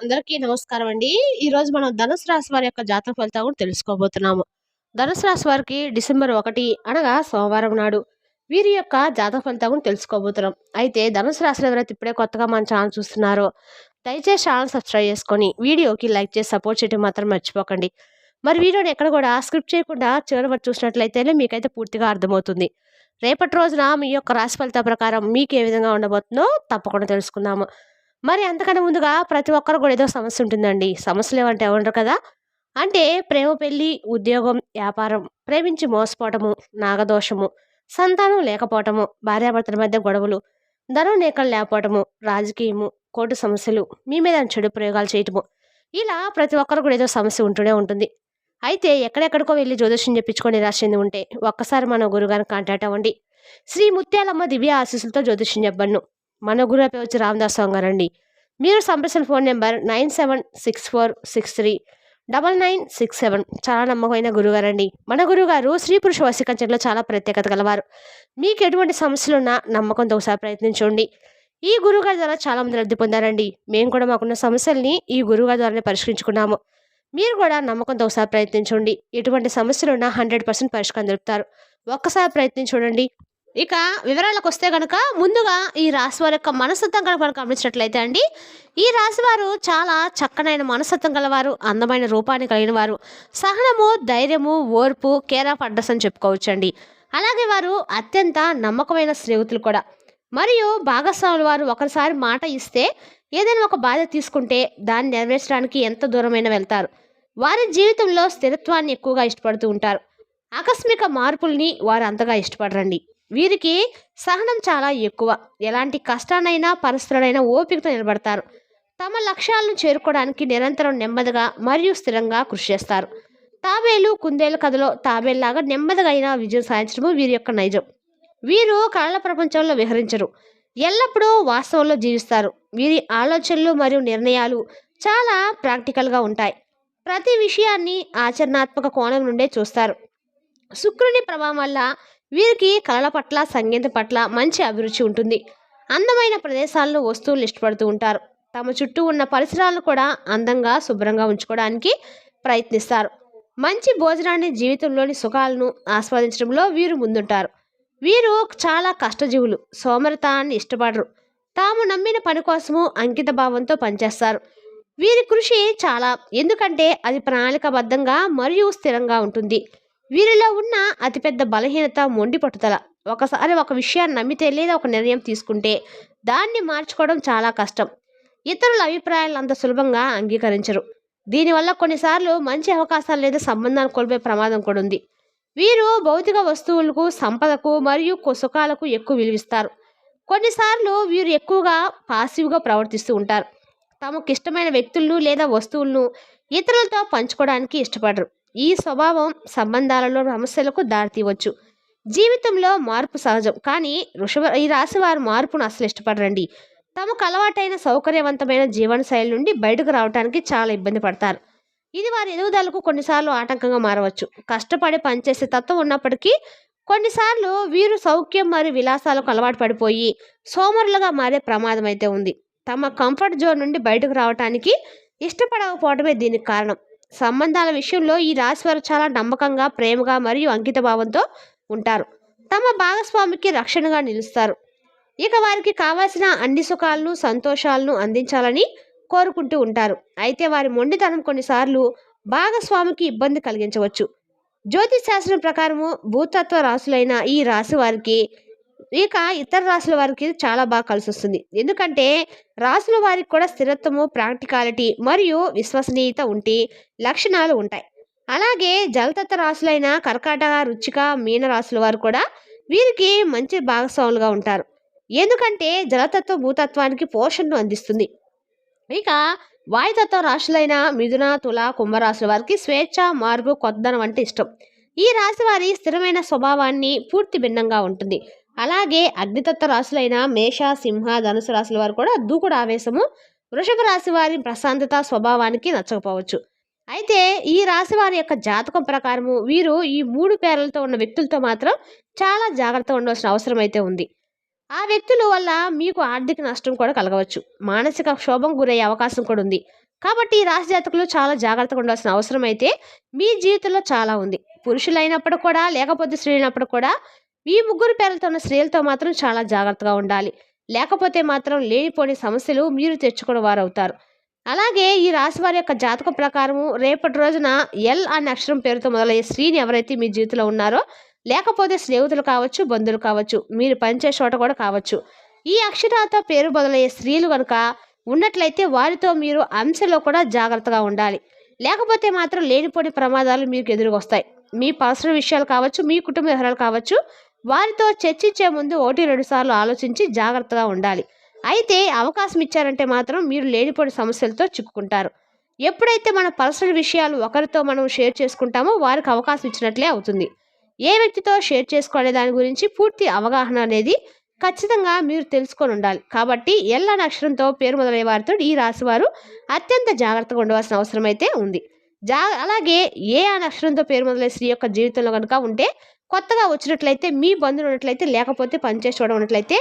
అందరికీ నమస్కారం అండి. ఈరోజు మనం ధనుసు రాశి వారి యొక్క జాతక ఫలితాలు కూడా తెలుసుకోబోతున్నాము. ధనుసు రాశి వారికి డిసెంబర్ ఒకటి అనగా సోమవారం నాడు వీరి యొక్క జాతక ఫలితాలు కూడా తెలుసుకోబోతున్నాం. అయితే ధనుసు రాశిలో ఎవరైతే ఇప్పుడే కొత్తగా మన ఛానల్ చూస్తున్నారో దయచేసి ఛానల్ సబ్స్క్రైబ్ చేసుకొని వీడియోకి లైక్ చేసి సపోర్ట్ చేయడం మాత్రం మర్చిపోకండి. మరి వీడియోని ఎక్కడ కూడా స్క్రిప్ట్ చేయకుండా చివరి వరకు చూసినట్లయితేనే మీకైతే పూర్తిగా అర్థమవుతుంది. రేపటి రోజున మీ యొక్క రాశి ఫలితాల ప్రకారం మీకు ఏ విధంగా ఉండబోతుందో తప్పకుండా తెలుసుకుందాము. మరి అంతకన్నా ముందుగా ప్రతి ఒక్కరు కూడా ఏదో సమస్య ఉంటుందండి. సమస్యలు ఏమంటే ఉండరు కదా? అంటే ప్రేమ పెళ్ళి ఉద్యోగం వ్యాపారం ప్రేమించి మోసపోవటము నాగదోషము సంతానం లేకపోవటము భార్యాభర్తల మధ్య గొడవలు ధనం నేకలు లేకపోవటము రాజకీయము కోర్టు సమస్యలు మీ మీద చెడు ప్రయోగాలు చేయటము ఇలా ప్రతి ఒక్కరు కూడా ఏదో సమస్య ఉంటూనే ఉంటుంది. అయితే ఎక్కడెక్కడికో వెళ్ళి జ్యోతిష్యం చెప్పించుకొని రాసింది ఉంటే ఒక్కసారి మన గురుగారిని కాంటాక్ట్ అవ్వండి. శ్రీ ముత్యాలమ్మ దివ్య ఆశీస్సులతో జ్యోతిష్యం చెప్పను మన గురువు పేరు వచ్చి రామదాస్ స్వామి గారండి. మీరు సంప్రదించిన phone number nine seven six four six three double nine six seven. చాలా నమ్మకమైన గురుగారు అండి మన గురుగారు స్త్రీ పురుష వశీకరణలో చాలా ప్రత్యేకత గలవారు. మీకు ఎటువంటి సమస్యలు ఉన్నా నమ్మకంతో ఒకసారి ప్రయత్నించండి. ఈ గురుగారి ద్వారా చాలా మంది లబ్ధి పొందారండి. మేము కూడా మాకున్న సమస్యల్ని ఈ గురుగారి ద్వారానే పరిష్కరించుకున్నాము. మీరు కూడా నమ్మకంతో ఒకసారి ప్రయత్నించండి. ఎటువంటి సమస్యలు ఉన్నా హండ్రెడ్ పర్సెంట్ పరిష్కారం దొరుకుతారు. ఒక్కసారి ప్రయత్నం చూడండి. ఇక వివరాలకు వస్తే కనుక ముందుగా ఈ రాశి వారి యొక్క మనస్తత్వం కనుక మనం గమనించినట్లయితే అండి ఈ రాశి వారు చాలా చక్కనైన మనస్తత్వం గలవారు అందమైన రూపాన్ని కలిగిన వారు. సహనము ధైర్యము ఓర్పు కేర్ ఆఫ్ అడ్రస్ అని చెప్పుకోవచ్చండి. అలాగే వారు అత్యంత నమ్మకమైన స్నేహితులు కూడా. మరియు భాగస్వాముల వారు ఒకసారి మాట ఇస్తే ఏదైనా ఒక బాధ్యత తీసుకుంటే దాన్ని నెరవేర్చడానికి ఎంత దూరమైనా వెళ్తారు. వారి జీవితంలో స్థిరత్వాన్ని ఎక్కువగా ఇష్టపడుతూ ఉంటారు. ఆకస్మిక మార్పుల్ని వారు అంతగా ఇష్టపడరండి. వీరికి సహనం చాలా ఎక్కువ. ఎలాంటి కష్టానైనా పరిస్థితులైనా ఓపికతో నిలబడతారు. తమ లక్ష్యాలను చేరుకోవడానికి నిరంతరం నెమ్మదిగా మరియు స్థిరంగా కృషి చేస్తారు. తాబేలు కుందేలు కథలో తాబేల్లాగా నెమ్మదిగా అయినా విజయం సాధించడము వీరి యొక్క నైజం. వీరు కళల ప్రపంచంలో విహరించరు. ఎల్లప్పుడూ వాస్తవంలో జీవిస్తారు. వీరి ఆలోచనలు మరియు నిర్ణయాలు చాలా ప్రాక్టికల్గా ఉంటాయి. ప్రతి విషయాన్ని ఆచరణాత్మక కోణం నుండే చూస్తారు. శుక్రుని ప్రభావం వల్ల వీరికి కళల పట్ల సంగీతం పట్ల మంచి అభిరుచి ఉంటుంది. అందమైన ప్రదేశాలను వస్తువులు ఇష్టపడుతూ ఉంటారు. తమ చుట్టూ ఉన్న పరిసరాలను కూడా అందంగా శుభ్రంగా ఉంచుకోవడానికి ప్రయత్నిస్తారు. మంచి భోజనాన్ని జీవితంలోని సుఖాలను ఆస్వాదించడంలో వీరు ముందుంటారు. వీరు చాలా కష్టజీవులు సోమరతాన్ని ఇష్టపడరు. తాము నమ్మిన పని కోసము అంకిత భావంతో పనిచేస్తారు. వీరి కృషి చాలా ఎందుకంటే అది ప్రణాళికబద్ధంగా మరియు స్థిరంగా ఉంటుంది. వీరిలో ఉన్న అతిపెద్ద బలహీనత మొండి పట్టుదల. ఒకసారి ఒక విషయాన్ని నమ్మితే లేదా ఒక నిర్ణయం తీసుకుంటే దాన్ని మార్చుకోవడం చాలా కష్టం. ఇతరుల అభిప్రాయాలను అంత సులభంగా అంగీకరించరు. దీనివల్ల కొన్నిసార్లు మంచి అవకాశాలు లేదా సంబంధాలు కోల్పోయే ప్రమాదం కూడా ఉంది. వీరు భౌతిక వస్తువులకు సంపదకు మరియు కు- సుఖాలకు ఎక్కువ విలువిస్తారు. కొన్నిసార్లు వీరు ఎక్కువగా పాసివ్గా ప్రవర్తిస్తూ ఉంటారు. తమకు ఇష్టమైన వ్యక్తులను లేదా వస్తువులను ఇతరులతో పంచుకోవడానికి ఇష్టపడరు. ఈ స్వభావం సంబంధాలలో సమస్యలకు దారితీయవచ్చు. జీవితంలో మార్పు సహజం. కానీ ఋషభ ఈ రాశి వారు మార్పును అసలు ఇష్టపడరండి. తమకు అలవాటైన సౌకర్యవంతమైన జీవనశైలి నుండి బయటకు రావడానికి చాలా ఇబ్బంది పడతారు. ఇది వారి ఎదుగుదలకు కొన్నిసార్లు ఆటంకంగా మారవచ్చు. కష్టపడి పనిచేసే తత్వం ఉన్నప్పటికీ కొన్నిసార్లు వీరు సౌఖ్యం మరియు విలాసాలకు అలవాటు పడిపోయి సోమరులుగా మారే ప్రమాదం అయితే ఉంది. తమ కంఫర్ట్ జోన్ నుండి బయటకు రావడానికి ఇష్టపడకపోవడమే దీనికి కారణం. సంబంధాల విషయంలో ఈ రాశి వారు చాలా నమ్మకంగా ప్రేమగా మరియు అంకిత భావంతో ఉంటారు. తమ భాగస్వామికి రక్షణగా నిలుస్తారు. ఇక వారికి కావాల్సిన అన్ని సుఖాలను సంతోషాలను అందించాలని కోరుకుంటూ ఉంటారు. అయితే వారి మొండితనం కొన్నిసార్లు భాగస్వామికి ఇబ్బంది కలిగించవచ్చు. జ్యోతిష్ శాస్త్రం ప్రకారము భూతత్వ రాశులైన ఈ రాశి వారికి ఇక ఇతర రాసుల వారికి చాలా బాగా కలిసి వస్తుంది ఎందుకంటే రాసుల వారికి కూడా స్థిరత్వము ప్రాక్టికాలిటీ మరియు విశ్వసనీయత ఉంటే లక్షణాలు ఉంటాయి. అలాగే జలతత్వ రాశులైన కర్కాటక రుచిక మీన రాశుల వారు కూడా వీరికి మంచి భాగస్వాములుగా ఉంటారు. ఎందుకంటే జలతత్వ భూతత్వానికి పోషణను అందిస్తుంది. ఇక వాయుతత్వ రాశులైన మిథున తుల కుంభరాశుల వారికి స్వేచ్ఛ మార్పు కొద్దనం అంటే ఇష్టం. ఈ రాశి వారి స్థిరమైన స్వభావాన్ని పూర్తి భిన్నంగా ఉంటుంది. అలాగే అగ్నితత్వ రాశులైన మేష సింహ ధనుసు రాశుల వారు కూడా దూకుడు ఆవేశము వృషభ రాశి వారి ప్రశాంతత స్వభావానికి నచ్చకపోవచ్చు. అయితే ఈ రాశి వారి యొక్క జాతకం ప్రకారము వీరు ఈ మూడు పేర్లతో ఉన్న వ్యక్తులతో మాత్రం చాలా జాగ్రత్తగా ఉండవలసిన అవసరం అయితే ఉంది. ఆ వ్యక్తుల వల్ల మీకు ఆర్థిక నష్టం కూడా కలగవచ్చు. మానసిక క్షోభం గురయ్యే అవకాశం కూడా ఉంది. కాబట్టి ఈ రాశి జాతకులు చాలా జాగ్రత్తగా ఉండాల్సిన అవసరం అయితే మీ జీవితంలో చాలా ఉంది. పురుషులైనప్పుడు కూడా లేకపోతే స్త్రీలైనప్పుడు కూడా ఈ ముగ్గురు పేర్లతో ఉన్న స్త్రీలతో మాత్రం చాలా జాగ్రత్తగా ఉండాలి. లేకపోతే మాత్రం లేనిపోని సమస్యలు మీరు తెచ్చుకున్న వారు అవుతారు అలాగే ఈ రాశి వారి యొక్క జాతక ప్రకారము రేపటి రోజున ఎల్ అనే అక్షరం పేరుతో మొదలయ్యే స్త్రీని ఎవరైతే మీ జీవితంలో ఉన్నారో లేకపోతే స్నేహితులు కావచ్చు బంధువులు కావచ్చు మీరు పనిచేసే చోట కూడా కావచ్చు. ఈ అక్షరాలతో పేరు మొదలయ్యే స్త్రీలు కనుక ఉన్నట్లయితే వారితో మీరు అంశలో కూడా జాగ్రత్తగా ఉండాలి. లేకపోతే మాత్రం లేనిపోని ప్రమాదాలు మీకు ఎదురుకొస్తాయి. మీ పర్సనల్ విషయాలు కావచ్చు మీ కుటుంబ వ్యవహారాలు కావచ్చు వారితో చర్చించే ముందు ఒకటి రెండు సార్లు ఆలోచించి జాగ్రత్తగా ఉండాలి. అయితే అవకాశం ఇచ్చారంటే మాత్రం మీరు లేనిపోని సమస్యలతో చిక్కుకుంటారు. ఎప్పుడైతే మన పర్సనల్ విషయాలు ఒకరితో మనం షేర్ చేసుకుంటామో వారికి అవకాశం ఇచ్చినట్లే అవుతుంది. ఏ వ్యక్తితో షేర్ చేసుకోవాలనే దాని గురించి పూర్తి అవగాహన అనేది ఖచ్చితంగా మీరు తెలుసుకొని ఉండాలి. కాబట్టి ఎల్ల నక్షత్రంతో అక్షరంతో పేరు మొదలయ్యే వారితో ఈ రాశి వారు అత్యంత జాగ్రత్తగా ఉండవలసిన అవసరం అయితే ఉంది. జా అలాగే ఏ ఆ అక్షరంతో పేరు మొదలయ్యే స్త్రీ యొక్క జీవితంలో కనుక ఉంటే కొత్తగా వచ్చినట్లయితే మీ బంధువులు ఉన్నట్లయితే లేకపోతే పనిచేసి చూడడం ఉన్నట్లయితే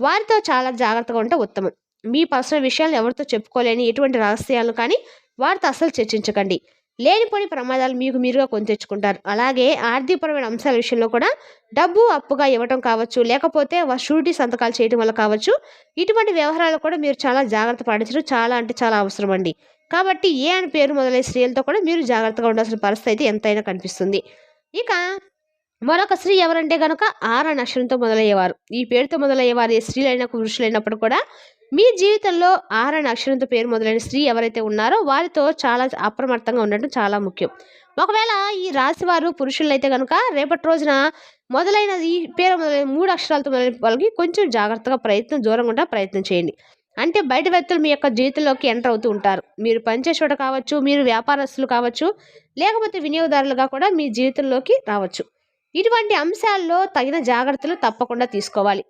వారితో చాలా జాగ్రత్తగా ఉంటే ఉత్తమం. మీ పర్సనల్ విషయాలు ఎవరితో చెప్పుకోలేని ఎటువంటి రహస్యాలు కానీ వారితో అసలు చర్చించకండి. లేనిపోని ప్రమాదాలు మీకు మీరుగా కొని తెచ్చుకుంటారు. అలాగే ఆర్థికపరమైన అంశాల విషయంలో కూడా డబ్బు అప్పుగా ఇవ్వటం కావచ్చు లేకపోతే షూరిటీ సంతకాలు చేయడం వల్ల కావచ్చు ఇటువంటి వ్యవహారాలు కూడా మీరు చాలా జాగ్రత్త పాటించడం చాలా అంటే చాలా అవసరం అండి. కాబట్టి ఏ అని పేరు మొదలైన స్త్రీలతో కూడా మీరు జాగ్రత్తగా ఉండాల్సిన పరిస్థితి అయితే ఎంతైనా కనిపిస్తుంది. ఇక మరొక స్త్రీ ఎవరంటే కనుక ఆర అక్షరంతో మొదలయ్యేవారు. ఈ పేరుతో మొదలయ్యేవారు ఏ స్త్రీలైన పురుషులైనప్పుడు కూడా మీ జీవితంలో ఆర అక్షరంతో పేరు మొదలైన స్త్రీ ఎవరైతే ఉన్నారో వారితో చాలా అప్రమత్తంగా ఉండటం చాలా ముఖ్యం. ఒకవేళ ఈ రాశి వారు పురుషులైతే కనుక రేపటి రోజున మొదలైన ఈ పేరు మొదలైన మూడు అక్షరాలతో మొదలైన వాళ్ళకి కొంచెం జాగ్రత్తగా ప్రయత్నం దూరంగా ఉండే ప్రయత్నం చేయండి. అంటే బయట వ్యక్తులు మీ యొక్క జీవితంలోకి ఎంటర్ అవుతూ ఉంటారు. మీరు పనిచేసేవాడు చోట కావచ్చు మీరు వ్యాపారస్తులు కావచ్చు లేకపోతే వినియోగదారులుగా కూడా మీ జీవితంలోకి రావచ్చు. ఇటువంటి అంశాల్లో తగిన జాగ్రత్తలు తప్పకుండా తీసుకోవాలి.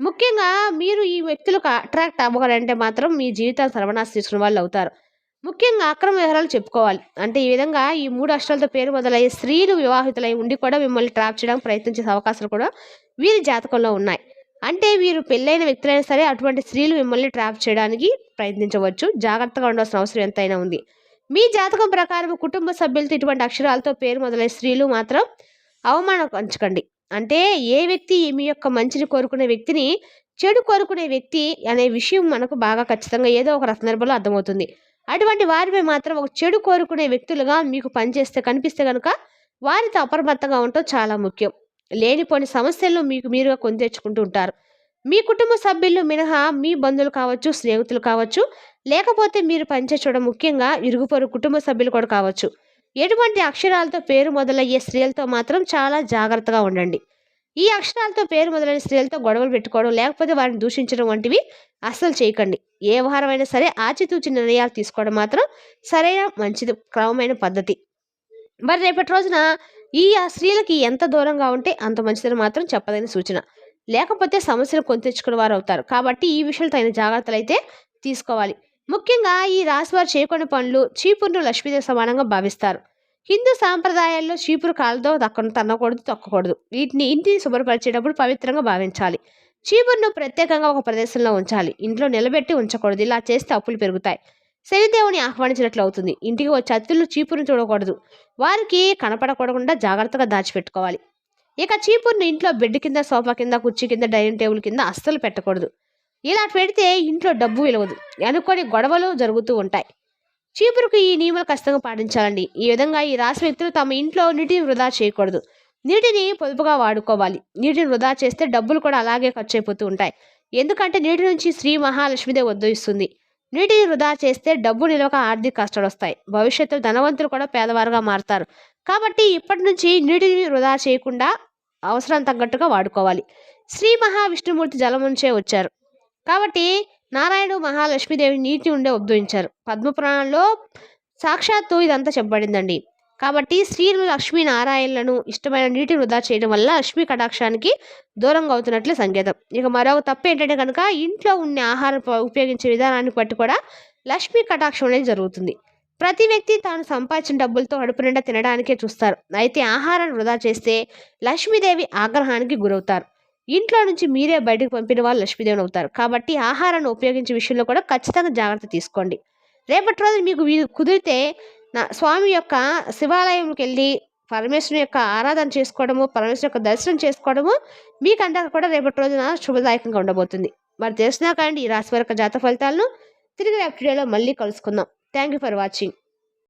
ముఖ్యంగా మీరు ఈ వ్యక్తులకు అట్రాక్ట్ అవ్వగలంటే మాత్రం మీ జీవితాన్ని సర్వనాశం తీసుకున్న వాళ్ళు అవుతారు. ముఖ్యంగా అక్రమ వ్యవహారాలు చెప్పుకోవాలి. అంటే ఈ విధంగా ఈ మూడు అక్షరాలతో పేరు మొదలయ్యే స్త్రీలు వివాహితులై ఉండి కూడా మిమ్మల్ని ట్రాప్ చేయడానికి ప్రయత్నించే అవకాశాలు కూడా వీరి జాతకంలో ఉన్నాయి. అంటే వీరు పెళ్ళైన వ్యక్తులైనా సరే అటువంటి స్త్రీలు మిమ్మల్ని ట్రాప్ చేయడానికి ప్రయత్నించవచ్చు. జాగ్రత్తగా ఉండాల్సిన అవసరం ఎంతైనా ఉంది. మీ జాతకం ప్రకారం కుటుంబ సభ్యులతో ఇటువంటి అక్షరాలతో పేరు మొదలై స్త్రీలు మాత్రం అవమానపరచకండి అంటే ఏ వ్యక్తి మీ యొక్క మంచిని కోరుకునే వ్యక్తిని చెడు కోరుకునే వ్యక్తి అనే విషయం మనకు బాగా ఖచ్చితంగా ఏదో ఒక సందర్భంలో అర్థమవుతుంది. అటువంటి వారిపై మాత్రం ఒక చెడు కోరుకునే వ్యక్తులుగా మీకు పనిచేస్తే కనిపిస్తే కనుక వారితో అప్రమత్తంగా ఉండటం చాలా ముఖ్యం. లేనిపోని సమస్యలను మీకు మీరుగా కొని తెచ్చుకుంటూ ఉంటారు. మీ కుటుంబ సభ్యులు మినహా మీ బంధువులు కావచ్చు స్నేహితులు కావచ్చు లేకపోతే మీరు పనిచే చూడడం ముఖ్యంగా ఇరుగు పొరుగు కుటుంబ సభ్యులు కూడా కావచ్చు. ఎటువంటి అక్షరాలతో పేరు మొదలయ్యే స్త్రీలతో మాత్రం చాలా జాగ్రత్తగా ఉండండి. ఈ అక్షరాలతో పేరు మొదలైన స్త్రీలతో గొడవలు పెట్టుకోవడం లేకపోతే వారిని దూషించడం వంటివి అస్సలు చేయకండి. ఏ వ్యవహారమైనా సరే ఆచితూచి నిర్ణయాలు తీసుకోవడం మాత్రం సరైన మంచిది క్రమమైన పద్ధతి. మరి రేపటి రోజున ఈ ఆ స్త్రీలకి ఎంత దూరంగా ఉంటే అంత మంచిదని మాత్రం చెప్పదగిన సూచన. లేకపోతే సమస్యలు కొని తెచ్చుకునే వారు అవుతారు. కాబట్టి ఈ విషయంలో తగిన జాగ్రత్తలు అయితే తీసుకోవాలి. ముఖ్యంగా ఈ రాశివారు చేయకుండా పనులు చీపురును లక్ష్మీదేవి సమానంగా భావిస్తారు. హిందూ సాంప్రదాయాల్లో చీపురు కాళ్ళతో దక్కను తన్నకూడదు తొక్కకూడదు. వీటిని ఇంటిని శుభ్రపరిచేటప్పుడు పవిత్రంగా భావించాలి. చీపురును ప్రత్యేకంగా ఒక ప్రదేశంలో ఉంచాలి. ఇంట్లో నిలబెట్టి ఉంచకూడదు. ఇలా చేస్తే అప్పులు పెరుగుతాయి. శనిదేవుని ఆహ్వానించినట్లు అవుతుంది. ఇంటికి వచ్చే అతిథులు చీపురును చూడకూడదు. వారికి కనపడకూడకుండా జాగ్రత్తగా దాచిపెట్టుకోవాలి. ఇక చీపురును ఇంట్లో బెడ్ కింద సోఫా కింద కుర్చీ కింద డైనింగ్ టేబుల్ కింద అస్సలు పెట్టకూడదు. ఇలా పెడితే ఇంట్లో డబ్బు విలవదు. అనుకోని గొడవలు జరుగుతూ ఉంటాయి. చీపురుకు ఈ నియమాలు ఖచ్చితంగా పాటించాలండి. ఈ విధంగా ఈ రాశి వ్యక్తులు తమ ఇంట్లో నీటిని వృధా చేయకూడదు. నీటిని పొదుపుగా వాడుకోవాలి. నీటిని వృధా చేస్తే డబ్బులు కూడా అలాగే ఖర్చు అయిపోతూ ఉంటాయి. ఎందుకంటే నీటి నుంచి శ్రీ మహాలక్ష్మీదేవి ఉద్భవిస్తుంది. నీటిని వృధా చేస్తే డబ్బు నిలవక ఆర్థిక కష్టాలు వస్తాయి. భవిష్యత్తులో ధనవంతులు కూడా పేదవారుగా మారుతారు. కాబట్టి ఇప్పటి నుంచి నీటిని వృధా చేయకుండా అవసరం తగ్గట్టుగా వాడుకోవాలి. శ్రీ మహావిష్ణుమూర్తి జలం నుంచే వచ్చారు. కాబట్టి నారాయణుడు మహాలక్ష్మీదేవి నీటి ఉండే ఉద్భవించారు. పద్మపురాణంలో సాక్షాత్తు ఇదంతా చెప్పబడిందండి. కాబట్టి స్త్రీలు లక్ష్మీ నారాయణలను ఇష్టమైన నీటిని వృధా చేయడం వల్ల లక్ష్మీ కటాక్షానికి దూరంగా అవుతున్నట్లే సంకేతం. ఇక మరొక తప్పు ఏంటంటే కనుక ఇంట్లో ఉన్న ఆహారం ఉపయోగించే విధానాన్ని బట్టి కూడా లక్ష్మీ కటాక్షం అనేది జరుగుతుంది. ప్రతి వ్యక్తి తాను సంపాదించిన డబ్బులతో కడుపు నిండా తినడానికే చూస్తారు. అయితే ఆహారాన్ని వృధా చేస్తే లక్ష్మీదేవి ఆగ్రహానికి గురవుతారు. ఇంట్లో నుంచి మీరే బయటకు పంపిన వాళ్ళు లక్ష్మీదేవిని అవుతారు. కాబట్టి ఆహారాన్ని ఉపయోగించే విషయంలో కూడా ఖచ్చితంగా జాగ్రత్త తీసుకోండి. రేపటి రోజు మీకు వీ- కుదిరితే నా స్వామి యొక్క శివాలయంకి వెళ్ళి పరమేశ్వరుని యొక్క ఆరాధన చేసుకోవడము పరమేశ్వరు యొక్క దర్శనం చేసుకోవడము మీకంతా కూడా రేపటి రోజున శుభదాయకంగా ఉండబోతుంది. మరి తెలిసినా కానీ ఈ రాశి వారి యొక్క ఫలితాలను తిరిగి రేపటి వీడియోలో మళ్ళీ కలుసుకుందాం. Thank you for watching